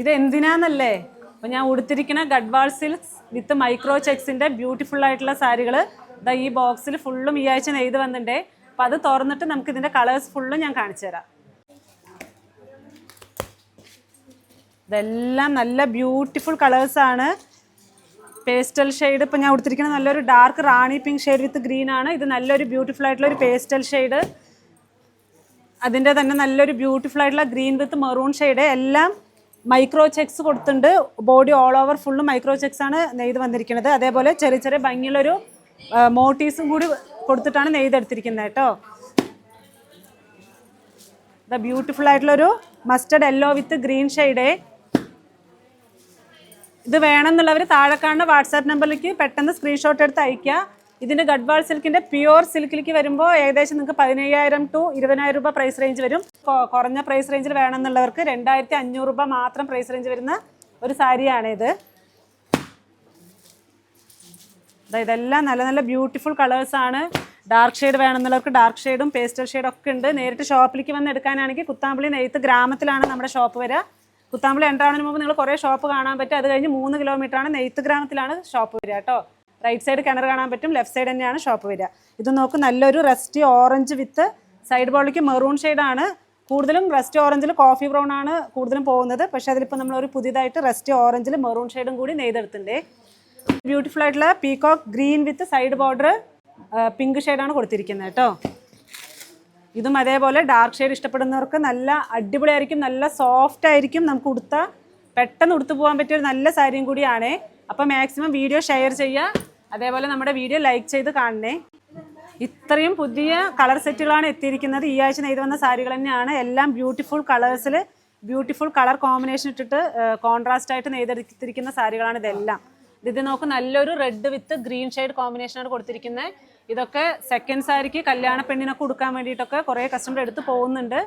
ഇത് എന്തിനാന്നല്ലേ അപ്പോൾ ഞാൻ ഉടുത്തിരിക്കുന്ന ഗഡ്വാൾ സിൽക്സ് വിത്ത് മൈക്രോ ചെക്സിന്റെ ബ്യൂട്ടിഫുൾ ആയിട്ടുള്ള സാരികൾ ഇതാ ഈ ബോക്സിൽ ഫുള്ളും ഈ ആഴ്ച നെയ്ത് വന്നിട്ടുണ്ടേ അപ്പോൾ അത് തുറന്നിട്ട് നമുക്ക് ഇതിന്റെ കളേഴ്സ് ഫുള്ളും ഞാൻ കാണിച്ചു തരാം. ഇതെല്ലാം നല്ല ബ്യൂട്ടിഫുൾ കളേഴ്സ് ആണ്. പേസ്റ്റൽ ഷെയ്ഡ് ഇപ്പൊ ഞാൻ ഉടുത്തിരിക്കുന്ന നല്ലൊരു dark rani pink shade with green ആണ്. ഇത് നല്ലൊരു ബ്യൂട്ടിഫുൾ ആയിട്ടുള്ള ഒരു പേസ്റ്റൽ ഷെയ്ഡ്. അതിന്റെ തന്നെ നല്ലൊരു ബ്യൂട്ടിഫുൾ ആയിട്ടുള്ള ഗ്രീൻ വിത്ത് മെറൂൺ ഷെയ്ഡ്. എല്ലാം മൈക്രോ ചെക്സ് കൊടുത്തിട്ടുണ്ട്. Body all over full micro checks ആണ് നെയ്ത് വന്നിരിക്കുന്നത്. അതേപോലെ ചെറിയ ചെറിയ ഭംഗിയുള്ളൊരു മോട്ടീസും കൂടി കൊടുത്തിട്ടാണ് നെയ്തെടുത്തിരിക്കുന്നത് കേട്ടോ. ബ്യൂട്ടിഫുൾ ആയിട്ടുള്ളൊരു മസ്റ്റർഡ് യെല്ലോ വിത്ത് ഗ്രീൻ ഷെയ്ഡേ ഇത് വേണമെന്നുള്ളവർ താഴെ കാണുന്ന വാട്സാപ്പ് നമ്പറിലേക്ക് പെട്ടെന്ന് സ്ക്രീൻഷോട്ട് എടുത്ത് അയക്കുക ഇതിന്റെ ഗഡ്വാൾ സിൽക്കിന്റെ പ്യുവർ സിൽക്കിലേക്ക് വരുമ്പോൾ ഏകദേശം നിങ്ങൾക്ക് പതിനയ്യായിരം ടു ഇരുപതിനായിരം രൂപ പ്രൈസ് റേഞ്ച് വരും. കുറഞ്ഞ പ്രൈസ് റേഞ്ചിൽ വേണമെന്നുള്ളവർക്ക് രണ്ടായിരത്തി അഞ്ഞൂറ് രൂപ മാത്രം പ്രൈസ് റേഞ്ച് വരുന്ന ഒരു സാരിയാണിത് ഇതെല്ലാം നല്ല നല്ല ബ്യൂട്ടിഫുൾ കളേഴ്സാണ് ഡാർക്ക് ഷെയ്ഡ് വേണമെന്നുള്ളവർക്ക് ഡാർക്ക് ഷെയ്ഡും പേസ്റ്റൽ ഷെയ്ഡും ഒക്കെ ഉണ്ട്. നേരിട്ട് ഷോപ്പിലേക്ക് വന്ന് എടുക്കാനാണെങ്കിൽ കുത്താമ്പളി നെയ്ത്ത് ഗ്രാമത്തിലാണ് നമ്മുടെ ഷോപ്പ് വരിക കുത്താമ്പളി എന്ററാവുന്നതിന് മുമ്പ് നിങ്ങൾ കുറേ ഷോപ്പ് കാണാൻ പറ്റും. അത് കഴിഞ്ഞ് മൂന്ന് കിലോമീറ്ററാണ് നെയ്ത്ത് ഗ്രാമത്തിലാണ് ഷോപ്പ് വരിക കേട്ടോ. റൈറ്റ് സൈഡ് കിണർ കാണാൻ പറ്റും ലെഫ്റ്റ് സൈഡ് തന്നെയാണ് ഷോപ്പ് വരിക. ഇത് നോക്ക് നല്ലൊരു റെസ്റ്റ് ഓറഞ്ച് വിത്ത് സൈഡ് ബോളിലേക്ക് മെറൂൺ ഷെയ്ഡാണ്. കൂടുതലും റെസ്റ്റ് ഓറഞ്ചിൽ കോഫി ബ്രൗൺ ആണ് കൂടുതലും പോകുന്നത്. പക്ഷേ അതിലിപ്പോൾ നമ്മളൊരു പുതിയതായിട്ട് റെസ്റ്റ് ഓറഞ്ചിൽ മെറൂൺ ഷെയ്ഡും കൂടി നെയ്തെടുത്തിട്ടുണ്ട്. ബ്യൂട്ടിഫുൾ ആയിട്ടുള്ള peacock green with side border pink ഷെയ്ഡാണ് കൊടുത്തിരിക്കുന്നത് കേട്ടോ. ഇതും അതേപോലെ ഡാർക്ക് ഷെയ്ഡ് ഇഷ്ടപ്പെടുന്നവർക്ക് നല്ല അടിപൊളിയായിരിക്കും നല്ല സോഫ്റ്റ് ആയിരിക്കും. നമുക്ക് ഉടുത്ത പെട്ടെന്ന് ഉടുത്തു പോകാൻ പറ്റിയ ഒരു നല്ല സാരിയും കൂടിയാണ്. അപ്പോൾ മാക്സിമം വീഡിയോ ഷെയർ ചെയ്യുക. അതേപോലെ നമ്മുടെ വീഡിയോ ലൈക്ക് ചെയ്ത് കാണണേ. ഇത്രയും പുതിയ കളർ സെറ്റുകളാണ് എത്തിയിരിക്കുന്നത്. ഈ ആഴ്ച നെയ്ത് വന്ന സാരികൾ തന്നെയാണ്. എല്ലാം ബ്യൂട്ടിഫുൾ കളേഴ്സിൽ ബ്യൂട്ടിഫുൾ കളർ കോമ്പിനേഷൻ ഇട്ടിട്ട് കോൺട്രാസ്റ്റ് ആയിട്ട് നെയ്തെടുത്തിരിക്കുന്ന സാരികളാണ് ഇതെല്ലാം. ഇത് നോക്ക് നല്ലൊരു റെഡ് വിത്ത് ഗ്രീൻ ഷെയ്ഡ് കോമ്പിനേഷനാണ് കൊടുത്തിരിക്കുന്നത്. ഇതൊക്കെ സെക്കൻഡ് സാരിക്ക് കല്യാണ പെണ്ണിനൊക്കെ കൊടുക്കാൻ വേണ്ടിയിട്ടൊക്കെ കുറേ കസ്റ്റമർ എടുത്ത് പോകുന്നുണ്ട്.